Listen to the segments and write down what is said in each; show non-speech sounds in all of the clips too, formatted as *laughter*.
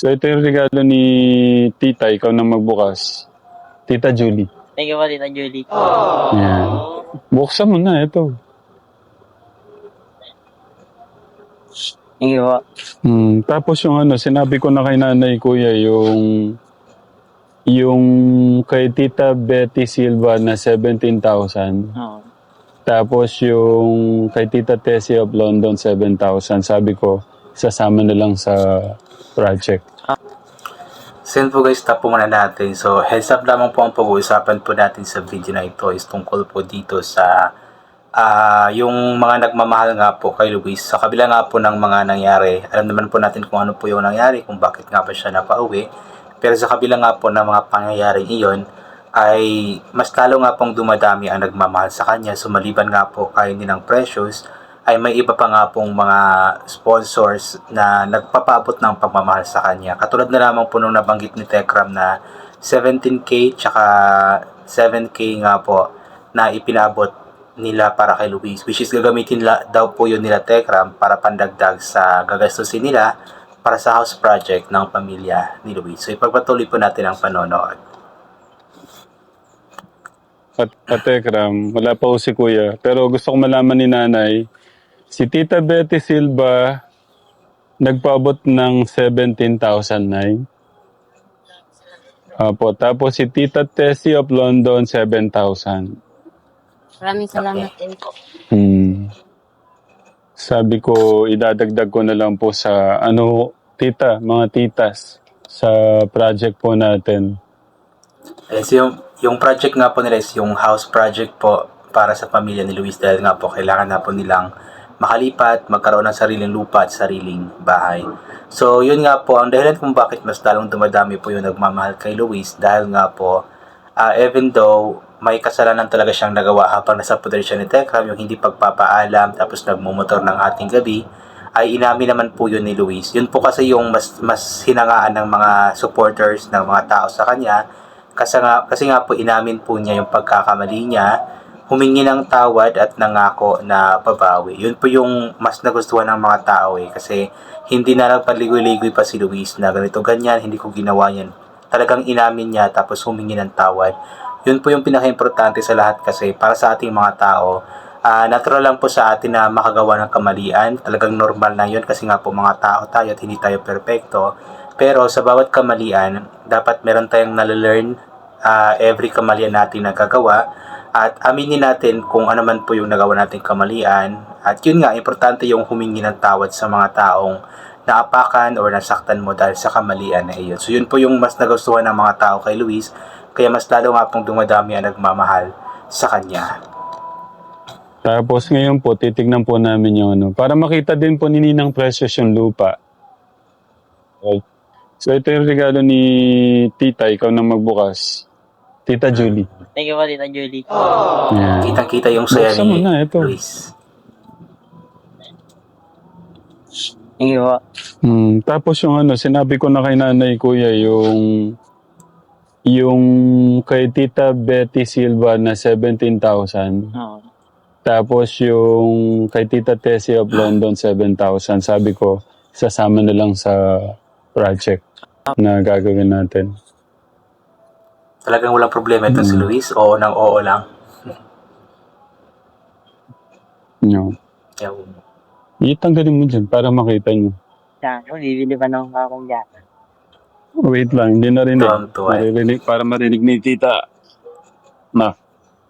So ito yung regalo ni Tita, ikaw na magbukas. Tita Julie. Thank you po, Tita Julie. Yan. Buksan mo na ito. Thank you po. Hmm, tapos yung ano, sinabi ko na kay nanay kuya yung yung kay Tita Betty Silva na 17,000. Oo. Tapos yung kay Tita Tessie of London 7,000. Sabi ko, sasama na lang sa project. So yun po guys, stop po muna natin. So heads up lamang po ang pag-uusapan po natin sa video na ito is tungkol po dito sa ah yung mga nagmamahal nga po kay Luis. Sa kabila nga po ng mga nangyari, alam naman po natin kung ano po yung nangyari, kung bakit nga pa siya napauwi. Pero sa kabila nga po ng mga pangyayari iyon, ay mas lalo nga pong dumadami ang nagmamahal sa kanya. So maliban nga po kay nilang Precious, ay may iba pa nga pong mga sponsors na nagpapaabot ng pagmamahal sa kanya. Katulad na lamang po nung nabanggit ni Tekram na 17K tsaka 7K nga po na ipinabot nila para kay Luis. Which is gagamitin la, daw po yun nila Tekram para pandagdag sa gagastusin nila para sa house project ng pamilya ni Luis. So ipagpatuloy po natin ang panonood. At, at Tekram, wala pa ho si kuya. Pero gusto ko malaman ni nanay, si Tita Betty Silva nagpaabot ng 17,009. Apo, tapos si Tita Tessie of London, 7,000. Maraming salamat din po. Hmm. Sabi ko, idadagdag ko na lang po sa, ano, tita, mga titas, sa project po natin. Eh, so yung, yung project nga po nila is yung house project po para sa pamilya ni Luis dahil nga po kailangan na po nilang makalipat, magkaroon ng sariling lupa at sariling bahay. So, yun nga po, ang dahilan kung bakit mas lalong dumadami po yung nagmamahal kay Luis dahil nga po, ah, even though may kasalanan talaga siyang nagawa habang nasa poder siya ni Tekram, yung hindi pagpapaalam tapos nagmumotor ng ating gabi, ay inamin naman po yun ni Luis. Yun po kasi yung mas, mas hinangaan ng mga supporters ng mga tao sa kanya kasi nga, kasi nga po inamin po niya yung pagkakamali niya, humingi ng tawad at nangako na babawi. Yun po yung mas nagustuhan ng mga tao eh. Kasi hindi na lang paligoy-ligoy pa si Luis na ganito ganyan, hindi ko ginawa yan. Talagang inamin niya tapos humingi ng tawad. Yun po yung pinaka-importante sa lahat kasi para sa ating mga tao, ah, natural lang po sa atin na makagawa ng kamalian. Talagang normal na yun kasi nga po mga tao tayo at hindi tayo perfecto. Pero sa bawat kamalian, dapat meron tayong nalalearn ah, every kamalian natin na gagawa at aminin natin kung ano man po yung nagawa nating kamalian. At yun nga, importante yung humingi ng tawad sa mga taong naapakan or nasaktan mo dahil sa kamalian na iyon. So yun po yung mas nagustuhan ng mga tao kay Luis, kaya mas lalo nga pong dumadami ang nagmamahal sa kanya. Tapos ngayon po, titignan po namin yung ano. Para makita din po ni Ninang Precious yung lupa. Okay. So ito yung regalo ni Tita, ikaw na magbukas. Tita Julie. Thank you po, Tita Julie. Yan. Kitang-kita yung saya Buksan mo ni na, ito. Luis. Thank you po. Hmm, tapos yung ano, sinabi ko na kay nanay kuya yung yung kay Tita Betty Silva na 17,000. Oo. Tapos yung kay Tita Tessie of London 7,000. Sabi ko, sasama na lang sa project na gagawin natin. Talagang walang problema itong si Luis, oo nang oo lang. No. Kaya, Itanggalin mo dyan para makita nyo. Oh, bibili pa naman akong jacket. Wait lang, hindi narinig. Tuwang-tuwa eh. Maririnig, para marinig ni Tita. Na.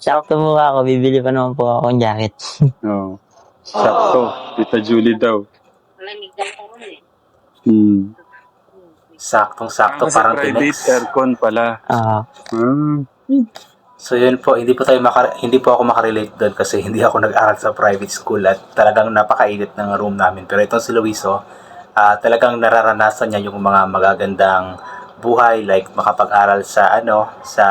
Sakto mo ako, bibili pa naman po akong jacket. *laughs* Oo. Sakto. Tita Julie daw. Malamig daw ako eh. Hmm. Saktong-sakto Kasi parang private tinex. aircon pala. Ah, Hmm. So yun po, hindi po tayo maka, hindi po ako makarelate doon kasi hindi ako nag-aral sa private school at talagang napakainit ng room namin. Pero itong si Luiso, ah, talagang nararanasan niya yung mga magagandang buhay like makapag-aral sa ano, sa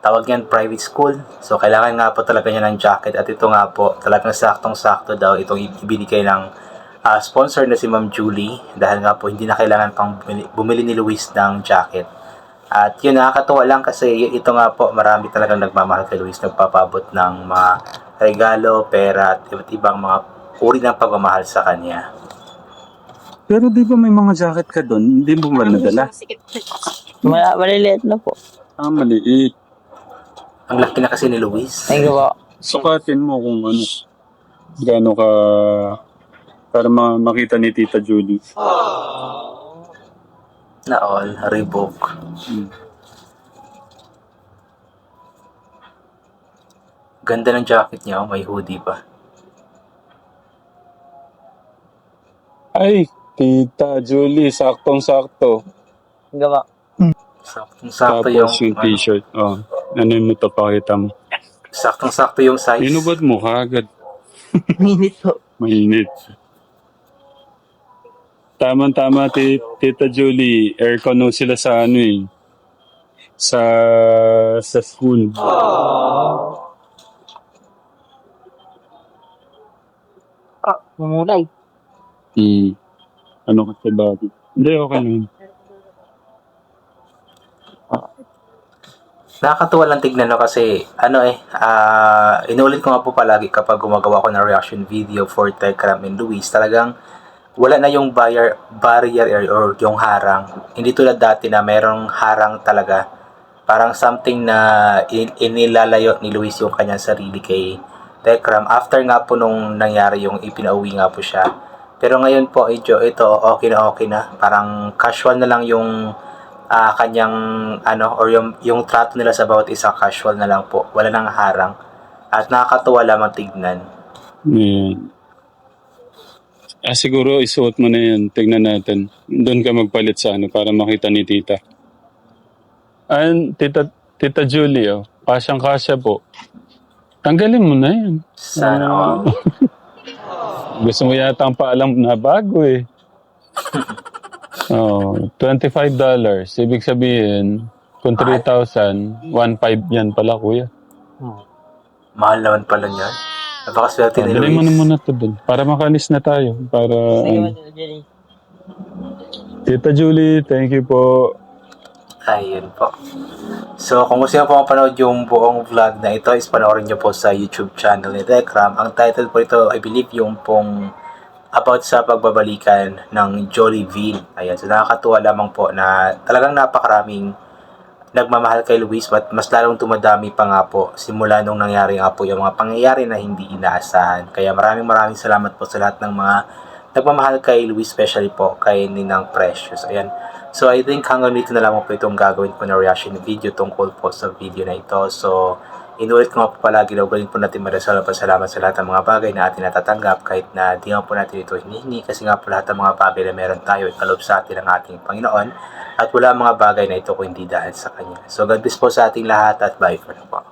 tawag yan private school. So kailangan nga po talaga niya ng jacket at ito nga po talagang saktong-sakto daw itong ibinigay ng ah, sponsor na si Ma'am Julie dahil nga po hindi na kailangan pang bumili, bumili ni Luis ng jacket. At yun, nakakatuwa lang kasi ito nga po, marami talagang nagmamahal kay Luis, nagpapabot ng mga regalo, pera, at iba't ibang mga uri ng pagmamahal sa kanya. Pero di ba may mga jacket ka doon? Hindi mo ba nadala? Mala, maliliit na po. Ah, maliit. Ang laki na kasi ni Luis. Thank you po. Sukatin mo kung ano. Gaano ka... Para ma- makita ni Tita Julie. Na all, Reebok. Hmm. Ganda ng jacket niya, oh, may hoodie pa. Ay, Tita Julie, saktong-sakto. Thank you po. Saktong sakto Tapos yung, yung t-shirt. Oh, ano mo ito, pakita mo. saktong sakto yung size. Inubad mo kagad. Minute po. Mainit. Tama-tama, ti- Tita Julie. Aircon no sila sa ano eh. Sa, sa school. Ah, mumulay. Hmm. Ano ka sa bago? Hindi, okay lang. Nakakatuwa lang tignan no kasi ano eh, ah inulit ko nga po palagi kapag gumagawa ko ng reaction video for Tekram and Luis, talagang wala na yung barrier, barrier area or yung harang. Hindi tulad dati na merong harang talaga. Parang something na in- inilalayo ni Luis yung kanyang sarili kay Tekram after nga po nung nangyari yung ipinauwi nga po siya. Pero ngayon po, ito, ito okay na okay na. Parang casual na lang yung ah kanyang ano or yung yung trato nila sa bawat isa casual na lang po. Wala nang harang. At nakakatuwa lamang tignan. Yan. Ah, siguro isuot mo na yan. Tignan natin. Doon ka magpalit sa ano para makita ni tita. Ayan, tita, tita Julie, oh. Kasyang-kasya po. Tanggalin mo na yan. Sana all. *laughs* Gusto mo yata ang paalam na bago eh. *laughs* oh, $25. Ibig sabihin, kung 3,000, 1,500 yan pala, kuya. Mahal naman pala niyan. Napakaswerte ni Dali mo na Luis. muna to. Para makalis na tayo. Para, ano. Tita Julie. Tita Julie, thank you po. Ayun po. So, kung gusto nyo po mapanood yung buong vlog na ito, is panoorin nyo po sa YouTube channel ni Tekram. Ang title po ito, I believe, yung pong about sa pagbabalikan ng Jollibee. Ayan, so nakakatuwa lamang po na talagang napakaraming nagmamahal kay Luis but mas lalong tumadami pa nga po simula nung nangyari nga po yung mga pangyayari na hindi inaasahan. Kaya maraming maraming salamat po sa lahat ng mga nagmamahal kay Luis, especially po kay Ninang Precious. Ayan. So, I think hanggang dito na lamang po itong gagawin ko na reaction video tungkol po sa video na ito. So, inulit ko nga po palagi na ugaling po natin marasal at pasalamat sa lahat ng mga bagay na atin natatanggap kahit na di nga po natin ito hinihingi kasi nga po lahat ng mga bagay na meron tayo ay kalob sa atin ng ating Panginoon at wala mga bagay na ito kung hindi dahil sa Kanya. So, God bless po sa ating lahat at bye for now.